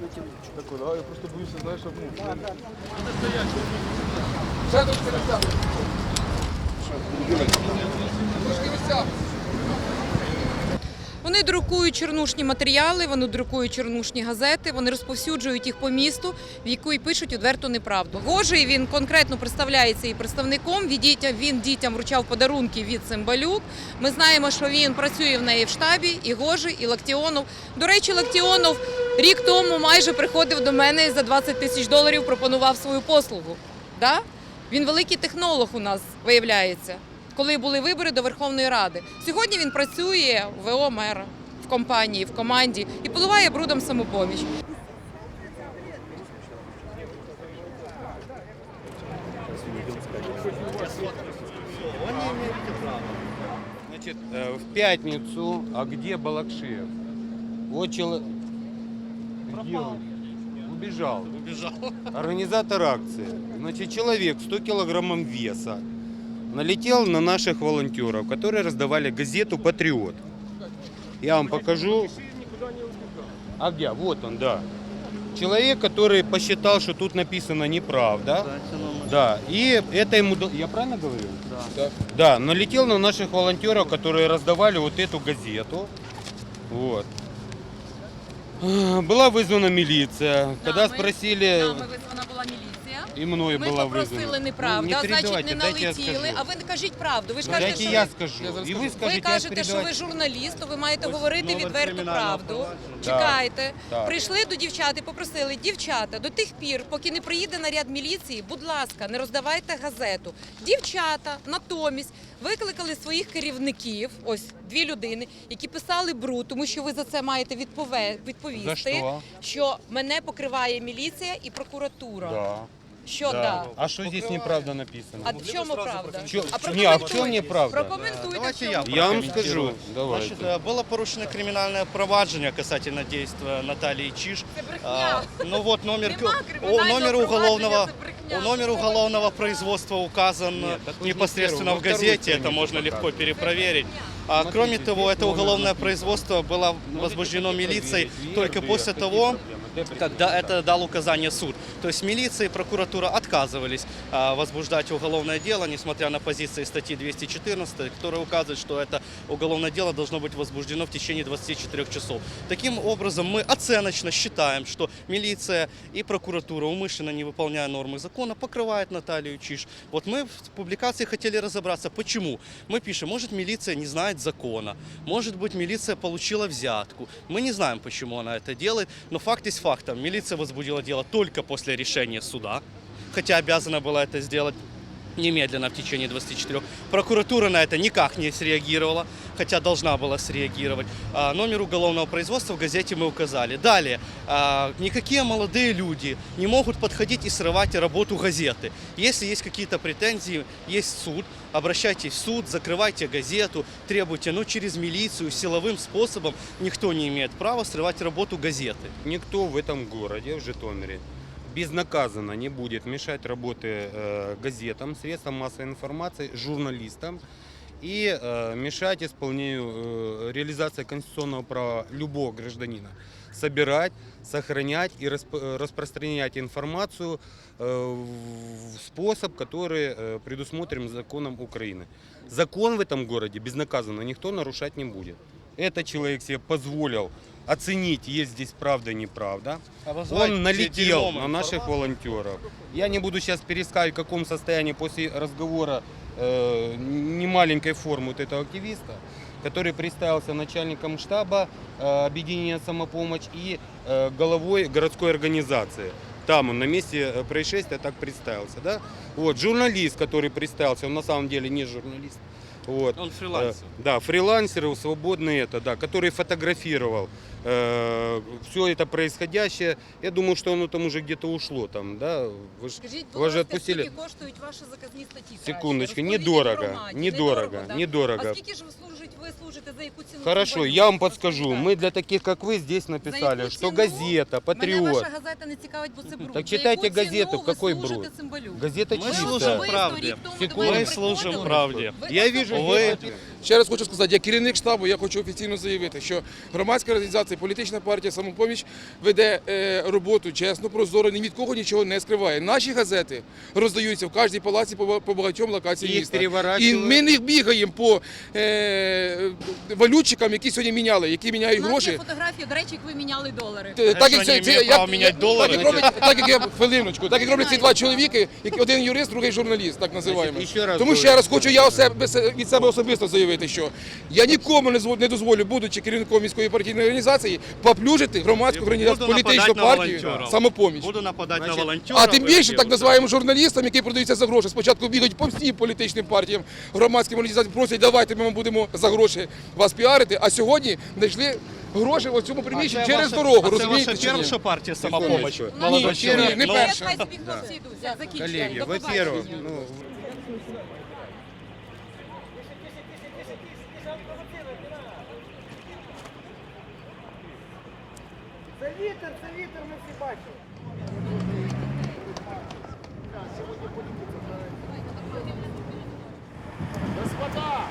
Такой, да, я просто боюсь, знаешь, чтобы... Ну, Вони друкують чорнушні матеріали, вони друкують чорнушні газети, вони розповсюджують їх по місту, в яку і пишуть відверту неправду. Гожий він конкретно представляється і представником. Він дітям вручав подарунки від Цимбалюк. Ми знаємо, що він працює в неї в штабі, і Гожий, і Лактіонов. До речі, Лактіонов рік тому майже приходив до мене і за 20 тисяч доларів пропонував свою послугу. Він великий технолог у нас виявляється. Коли були вибори до Верховної Ради. Сьогодні він працює в ВО мера в компанії, в команді і поливає брудом самопоміч. Значит, э, в пятницу, а где Балакшиев? Вот человек... Он? Убежал. Убежал. Организатор акции. Значит, человек 100 килограммов веса налетел на наших волонтеров, которые раздавали газету «Патриот». Я вам покажу. А где? Вот он, да. Человек, который посчитал, что тут написано неправда. Да, и это ему... Я правильно говорю? Да. Да, налетел на наших волонтеров, которые раздавали вот эту газету. Вот. Была вызвана милиция. Когда спросили, Нами визвана була міліція. и мною Ми была попросили вызвана. неправду, Ну, не а значить перебивайте, не дайте я налетіли. скажу. А ви не кажіть правду. Ви ж Ну, кажете, Дайте що я ви... скажу. Я зараз И вы скажу. скажете, Ви я кажете, що ви перебивать. журналіст, то ви маєте Ось говорити номер відверту кримінального правду. провадження. Чекайте. Так. Прийшли до дівчат і попросили, дівчата, до тих пір, поки не приїде наряд міліції, будь ласка, не роздавайте газету. Дівчата натомість викликали своїх керівників, ось дві людини, які писали бруд, тому що ви за це маєте відпове- відповісти, За що? що мене покриває міліція і прокуратура. Да. Що да? А что здесь неправда написано? А в чому правда? Чё- А не, а в чем прокоментуйте. неправда? Прокоментуйте, Давайте чому я. Я вам скажу. Давайте. Значит, э, было порушено криминальное проваджение касательно действия Натальи Чиш. Це брехня. А, Ну вот номер, Нема о, кримінального номер провадження, уголовного, це брехня. о, номер Це уголовного производства указан Нет, так вы же непосредственно не в первый, во газете, это можно легко показываете. перепроверить. А Смотрите, кроме того, здесь это уголовное производство было возбуждено Можете милицией только после того, когда это дал указание суд. То есть милиция и прокуратура отказывались а, возбуждать уголовное дело, несмотря на позиции статьи 214, которая указывает, что это уголовное дело должно быть возбуждено в течение 24 часов. Таким образом, мы оценочно считаем, что милиция и прокуратура, умышленно не выполняя нормы закона, покрывает Наталью Чиш. Вот мы в публикации хотели разобраться, почему. Мы пишем, может милиция не знает закона, может быть милиция получила взятку. Мы не знаем, почему она это делает, но факт есть фактом. Милиция возбудила дело только после решения суда, хотя обязана была это сделать немедленно в течение 24. Прокуратура на это никак не среагировала, Хотя должна была среагировать. А, номер уголовного производства в газете мы указали. Далее, а, никакие молодые люди не могут подходить и срывать работу газеты. Если есть какие-то претензии, есть суд, обращайтесь в суд, закрывайте газету, требуйте, но через милицию, силовым способом никто не имеет права срывать работу газеты. Никто в этом городе, в Житомире, безнаказанно не будет мешать работе э, газетам, средствам массовой информации, журналистам и э, мешать исполнению э, реализации конституционного права любого гражданина собирать, сохранять и расп- э, распространять информацию э, в способ, который э, предусмотрен законом Украины. Закон в этом городе безнаказанно никто нарушать не будет. Этот человек себе позволил оценить, есть здесь правда неправда. Он налетел на наших волонтеров. Я не буду сейчас пересказывать, в каком состоянии после разговора э, немаленькой формы вот этого активиста, который представился начальником штаба э, объединения «Самопомощь» и э, головой городской организации. Там он на месте э, происшествия так представился. Да? Вот, журналист, который представился, он на самом деле не журналист. Вот. Он фрилансер. Э, Да, фрилансеры, свободный это, да, который фотографировал все это происходящее. Я думаю, что оно там уже где-то ушло, там, да. Вы ж- Скажіть, будь вас же ласка, отпустили. скільки коштують ваші заказні статті? краще? Секундочку, Розповідіть недорого, громаді. недорого, да? недорого. А скільки ж ви служить ви ви служите, за яку ціну Хорошо, цимбалюк я вам подскажу. розповідає. Мы для таких, как вы, здесь За написали, яку что ціну? газета, Мене патриот. ваша газета не цікавить, бо це бруд. Так За читайте яку ціну газету, ви какой служите бруд? Цимбалюку? Газета Мы Ви чистая. служим особисто правді. рік тому до Секунду. мене Ми служимо приходили. правді. Ви Я особисто- вижу, Ви- Ще раз хочу сказати, як керівник штабу, я хочу офіційно заявити, що громадська організація, політична партія самопоміч веде е, роботу чесно, прозоро, ні від кого нічого не скриває. Наші газети роздаються в кожній палаці по, багатьом локаціям міста. І ми не бігаємо по е, валютчикам, які сьогодні міняли, які міняють У нас гроші. є фотографії, до речі, як ви міняли долари. Так як це, це як, міняти долари? Так як роблять, так як я хвилиночку, так як роблять ці два чоловіки, один юрист, другий журналіст, так називаємо. Тому ще раз хочу я від себе особисто заявити, що я нікому не дозволю, будучи керівником міської партійної організації, поплюжити громадську організацію політичну партію самопоміч. Буду нападать Значит, на волонтеров. А тим більше так називаємо журналістам, які продаються за гроші. Спочатку бігають по всім політичним партіям, громадським організаціям, просять, давайте ми будемо за гроші вас піарити. А сьогодні знайшли гроші в цьому приміщенні через ваша- дорогу. а Це ваша перша партія нас Ні, ні, не перша. Хай собі хлопці йдуть. Все, закінчуємо. Коллеги, До во-первых, побачення. ну, Це вітер, це вітер, ми всі бачили. Господа!